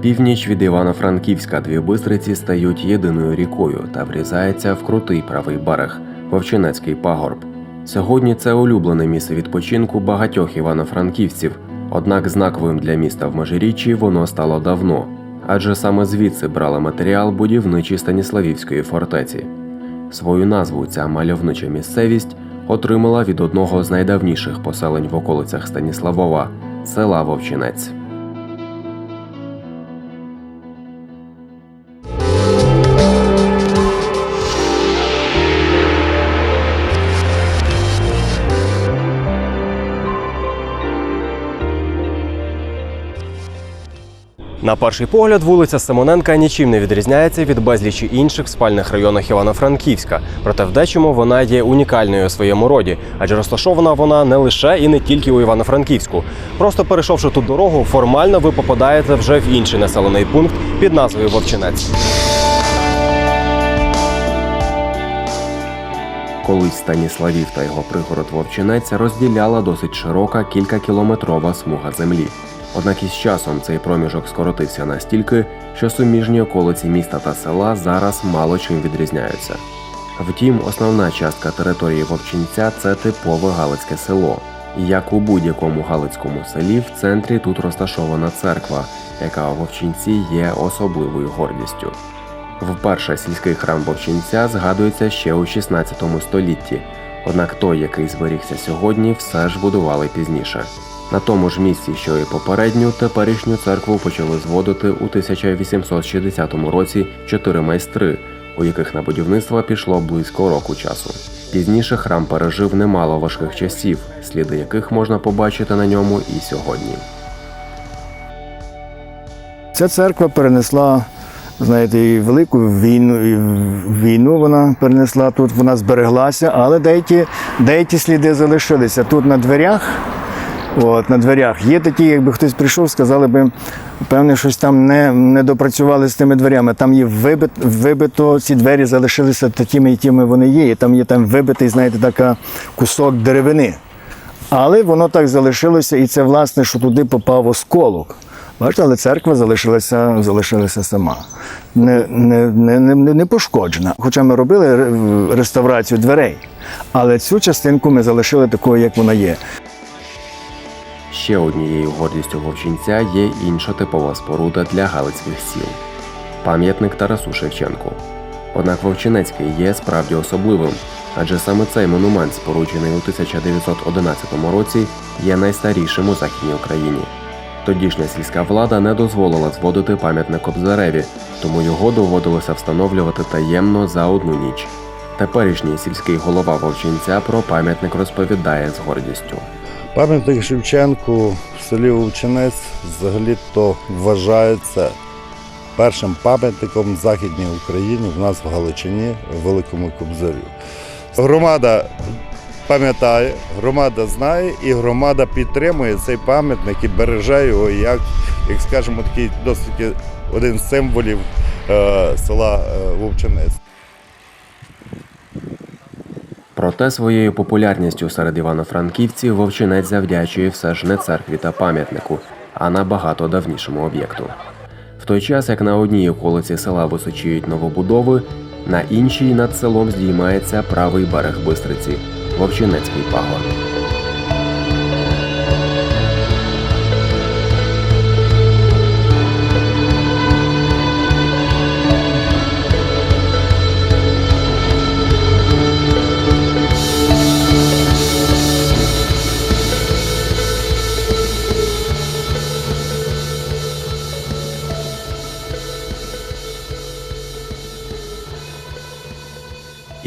Північ від Івано-Франківська дві бистриці стають єдиною рікою та врізаються в крутий правий берег Вовчинецький пагорб. Сьогодні це улюблене місце відпочинку багатьох івано-франківців. Однак знаковим для міста в Межиріччі воно стало давно, адже саме звідси брали матеріал будівничі Станіславівської фортеці. Свою назву ця мальовнича місцевість отримала від одного з найдавніших поселень в околицях Станіславова села Вовчинець. На перший погляд, вулиця Симоненка нічим не відрізняється від безлічі інших спальних районах Івано-Франківська. Проте в дечому вона є унікальною у своєму роді, адже розташована вона не лише і не тільки у Івано-Франківську. Просто перейшовши тут дорогу, формально ви попадаєте вже в інший населений пункт під назвою Вовчинець. Колись Станіславів та його пригород Вовчинець розділяла досить широка кількакілометрова смуга землі. Однак із часом цей проміжок скоротився настільки, що суміжні околиці міста та села зараз мало чим відрізняються. Втім, основна частка території Вовчинця це типове Галицьке село. Як у будь-якому галицькому селі, в центрі тут розташована церква, яка у Вовчинці є особливою гордістю. Вперше сільський храм Вовчинця згадується ще у 16 столітті, однак той, який зберігся сьогодні, все ж будували пізніше. На тому ж місці, що і попередню, теперішню церкву почали зводити у 1860 році чотири майстри, у яких на будівництво пішло близько року часу. Пізніше храм пережив немало важких часів, сліди яких можна побачити на ньому і сьогодні. Ця церква перенесла, знаєте, і велику війну, і війну вона перенесла тут, вона збереглася, але деякі, деякі сліди залишилися. Тут на дверях, от, на дверях є такі, якби хтось прийшов, сказали би, певне, щось там не, не допрацювали з тими дверями. Там є вибит, вибито, ці двері залишилися такими, якими вони є. І там є там вибитий, знаєте, така кусок деревини. Але воно так залишилося, і це власне, що туди попав осколок. Бачите, але церква залишилася, залишилася сама, не, не, не, не, не пошкоджена. Хоча ми робили реставрацію дверей, але цю частинку ми залишили такою, як вона є. Ще однією гордістю Вовчинця є інша типова споруда для галицьких сіл пам'ятник Тарасу Шевченку. Однак Вовчинецький є справді особливим, адже саме цей монумент, споруджений у 1911 році, є найстарішим у Західній Україні. Тодішня сільська влада не дозволила зводити пам'ятник Кобзареві, тому його доводилося встановлювати таємно за одну ніч. Теперішній сільський голова Вовчинця про пам'ятник розповідає з гордістю. Пам'ятник Шевченку в селі Вовчинець взагалі-то вважається першим пам'ятником Західній Україні, в нас в Галичині, в Великому Кобзарю. Громада пам'ятає, громада знає і громада підтримує цей пам'ятник і береже його як, як скажімо, такий досить один з символів е, села е, Вовчинець. Проте своєю популярністю серед івано-франківців вовчинець завдячує все ж не церкві та пам'ятнику, а набагато давнішому об'єкту. В той час, як на одній околиці села височіють новобудови, на іншій над селом здіймається правий берег Бистриці Вовчинецький пагорб.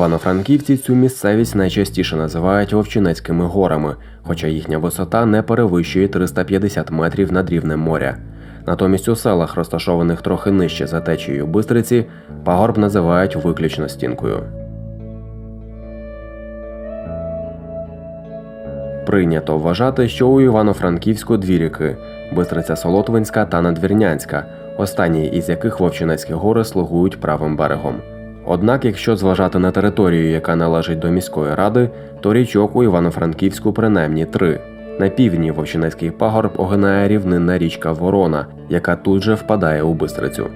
Івано-франківці цю місцевість найчастіше називають Вовчинецькими горами, хоча їхня висота не перевищує 350 метрів над рівнем моря. Натомість у селах, розташованих трохи нижче за течією Бистриці, пагорб називають виключно стінкою. Прийнято вважати, що у Івано-Франківську дві ріки Бистриця Солотвинська та Надвірнянська, останні із яких Вовчинецькі гори слугують правим берегом. Однак, якщо зважати на територію, яка належить до міської ради, то річок у Івано-Франківську принаймні три На півдні Вовчинецький пагорб огинає рівнинна річка Ворона, яка тут же впадає у Бистрицю.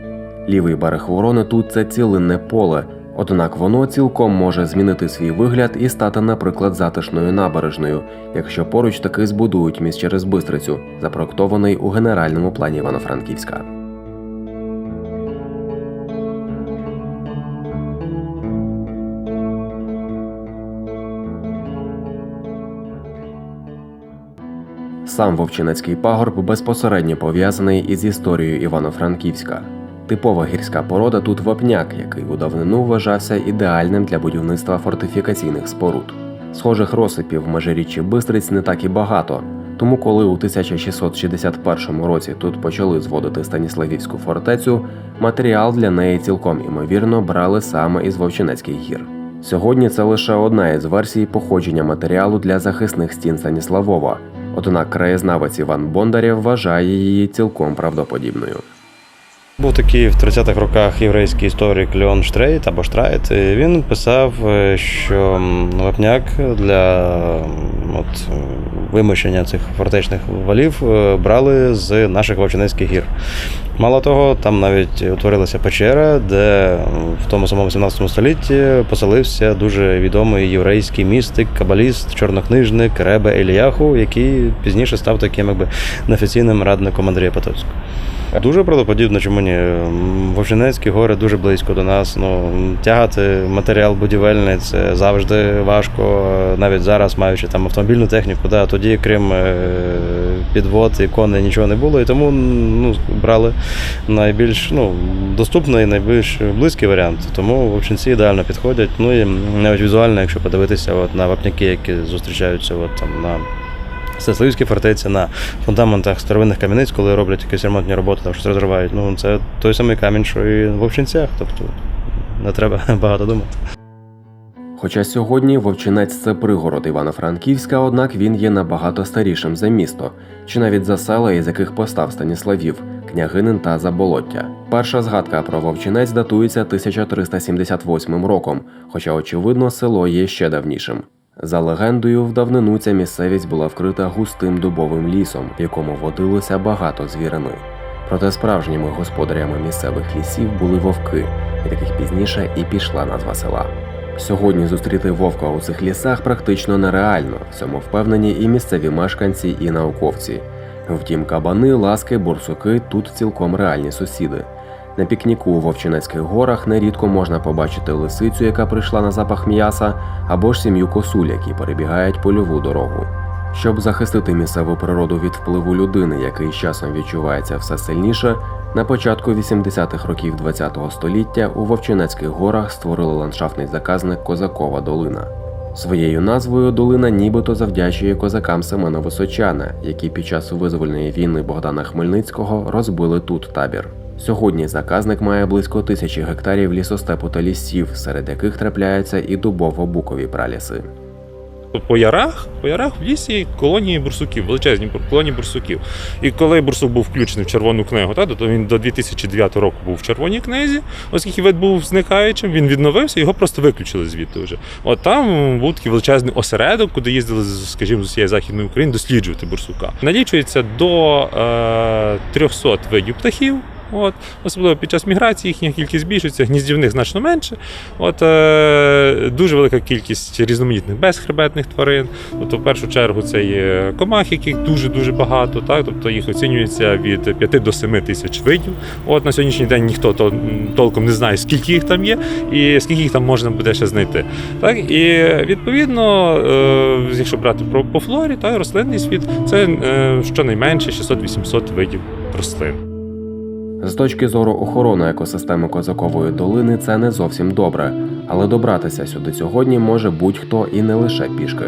Лівий берег Ворони тут це цілинне поле, однак воно цілком може змінити свій вигляд і стати, наприклад, затишною набережною, якщо поруч таки збудують міст через Бистрицю, запроектований у генеральному плані Івано-Франківська. Сам Вовчинецький пагорб безпосередньо пов'язаний із історією Івано-Франківська. Типова гірська порода тут вапняк, який у давнину вважався ідеальним для будівництва фортифікаційних споруд. Схожих розсипів в межиріччі Бистриць не так і багато. Тому, коли у 1661 році тут почали зводити Станіславівську фортецю, матеріал для неї цілком імовірно брали саме із Вовчинецьких гір. Сьогодні це лише одна із версій походження матеріалу для захисних стін Станіславова, однак краєзнавець Іван Бондарєв вважає її цілком правдоподібною. Був такий в 30-х роках єврейський історик Леон Штрейт або Штрайт. Він писав, е, що вапняк для от, вимощення цих фортечних валів е, брали з наших Вовчинецьких гір. Мало того, там навіть утворилася печера, де в тому самому 17 столітті поселився дуже відомий єврейський містик, кабаліст, чорнокнижник Ребе Еліяху, який пізніше став таким якби неофіційним радником Андрія Потоцького. Дуже правдоподібно, чому ні. Вовчинецькі гори дуже близько до нас. Ну, тягати матеріал будівельний це завжди важко. Навіть зараз, маючи там автомобільну техніку, да, тоді, крім е, підвод і коней, нічого не було. І тому ну, брали найбільш ну, доступний найбільш близький варіант. Тому вовчинці ідеально підходять. Ну і навіть візуально, якщо подивитися от, на вапняки, які зустрічаються от, там, на Станіславівській фортеці на фундаментах старовинних кам'яниць, коли роблять якісь ремонтні роботи, там щось розривають. Ну, це той самий камінь, що і в Вовчинцях. Тобто не треба багато думати. Хоча сьогодні Вовчинець це пригород Івано-Франківська, однак він є набагато старішим за місто, чи навіть за села, із яких постав Станіславів, Княгинин та Заболоття. Перша згадка про Вовчинець датується 1378 роком, хоча, очевидно, село є ще давнішим. За легендою, в давнину ця місцевість була вкрита густим дубовим лісом, в якому водилося багато звірини. Проте справжніми господарями місцевих лісів були вовки, від яких пізніше і пішла назва села. Сьогодні зустріти вовка у цих лісах практично нереально, в цьому впевнені і місцеві мешканці, і науковці. Втім, кабани, ласки, бурсуки тут цілком реальні сусіди. На пікніку у Вовчинецьких горах нерідко можна побачити лисицю, яка прийшла на запах м'яса, або ж сім'ю косуль, які перебігають польову дорогу. Щоб захистити місцеву природу від впливу людини, який з часом відчувається все сильніше, на початку 80-х років ХХ століття у Вовчинецьких горах створили ландшафтний заказник Козакова долина. Своєю назвою долина нібито завдячує козакам Семена Височана, які під час визвольної війни Богдана Хмельницького розбили тут табір. Сьогодні заказник має близько тисячі гектарів лісостепу та лісів, серед яких трапляються і дубово-букові праліси. По ярах, по ярах в лісі колонії бурсуків, величезні колонії бурсуків. І коли бурсук був включений в червону книгу, та, то він до 2009 року був в червоній книзі, оскільки вид був зникаючим, він відновився, його просто виключили звідти вже. От там був такий величезний осередок, куди їздили, скажімо, з усієї західної України досліджувати бурсука. Налічується до е, 300 видів птахів. От, особливо під час міграції їхня кількість збільшується, гніздівних значно менше. От, е, дуже велика кількість різноманітних безхребетних тварин. Тобто, в першу чергу, це є комах, яких дуже-дуже багато. Так? Тобто їх оцінюється від 5 до 7 тисяч видів. От, на сьогоднішній день ніхто то, толком не знає, скільки їх там є і скільки їх там можна буде ще знайти. Так? І відповідно, е, якщо брати по флорі, так, рослинний світ, це е, щонайменше 600-800 видів рослин. З точки зору охорони екосистеми Козакової долини це не зовсім добре, але добратися сюди сьогодні може будь-хто і не лише пішки.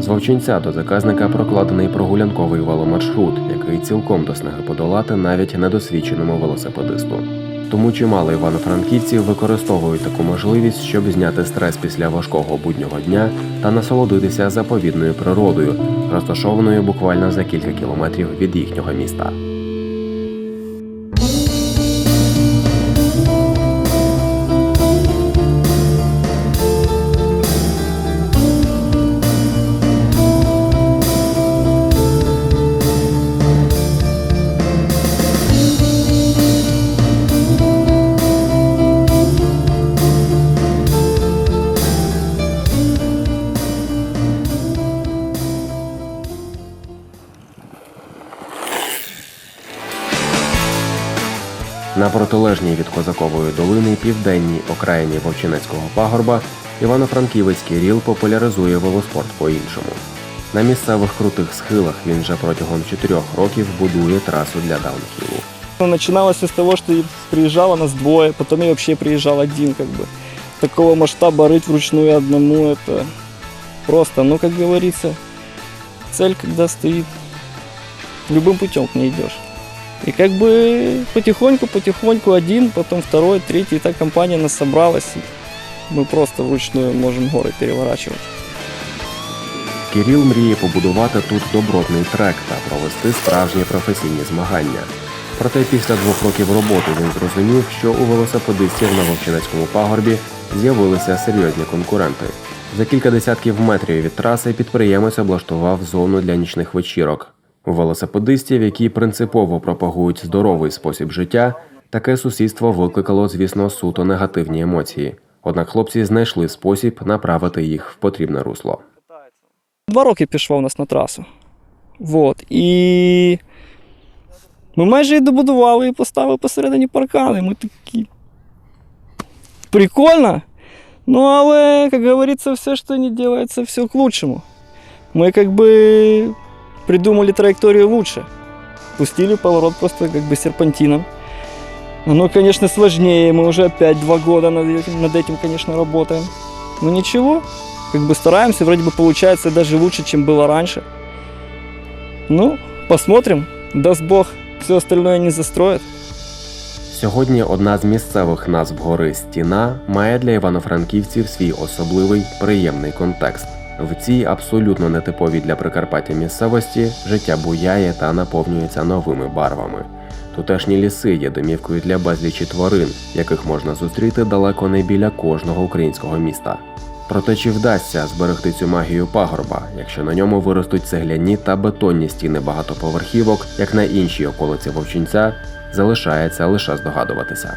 З Вовчинця до заказника прокладений прогулянковий веломаршрут, який цілком до снаги подолати навіть недосвідченому велосипедисту. Тому чимало івано-франківців використовують таку можливість, щоб зняти стрес після важкого буднього дня та насолодитися заповідною природою, розташованою буквально за кілька кілометрів від їхнього міста. На протилежній від Козакової долини південній окраїні Вовчинецького пагорба Івано-Франківський ріл популяризує велоспорт по-іншому. На місцевих крутих схилах він вже протягом чотирьох років будує трасу для даунхілу. Ну, Начиналось с того, что приезжало нас двое, потом я вообще приезжал один, как бы. Такого масштаба рыть вручную одному, это просто, ну, как говорится, цель, когда стоит, любым путем к ней идешь. И как бы потихоньку-потихоньку один, потом второй, третий, и так компания нас собралась. и Мы просто вручную можем горы переворачивать. Кіріл мріє побудувати тут добротний трек та провести справжні професійні змагання. Проте після двох років роботи він зрозумів, що у велосипедистів на Вовчинецькому пагорбі з'явилися серйозні конкуренти. За кілька десятків метрів від траси підприємець облаштував зону для нічних вечірок. Велосипедистів, які принципово пропагують здоровий спосіб життя, таке сусідство викликало, звісно, суто негативні емоції. Однак хлопці знайшли спосіб направити їх в потрібне русло. Два роки пішло у нас на трасу. Вот. І ми майже її добудували і поставили посередині паркан. І ми такі. Прикольно. Ну, але, як говориться, все, що не делается, все к лучшему. Как бы придумали траекторию лучше. Пустили поворот просто как бы серпантином. Оно, конечно, сложнее. Мы уже опять два года над этим, над этим конечно, работаем. Но ничего, как бы стараемся, вроде бы получается даже лучше, чем было раньше. Ну, посмотрим. Даст Бог, все остальное не застроит. Сьогодні одна з місцевих назв гори Стіна має для івано-франківців свій особливий приємний контекст. В цій абсолютно нетиповій для Прикарпаття місцевості життя буяє та наповнюється новими барвами. Тутешні ліси є домівкою для безлічі тварин, яких можна зустріти далеко не біля кожного українського міста. Проте чи вдасться зберегти цю магію пагорба, якщо на ньому виростуть цегляні та бетонні стіни багатоповерхівок, як на іншій околиці Вовчинця, залишається лише здогадуватися.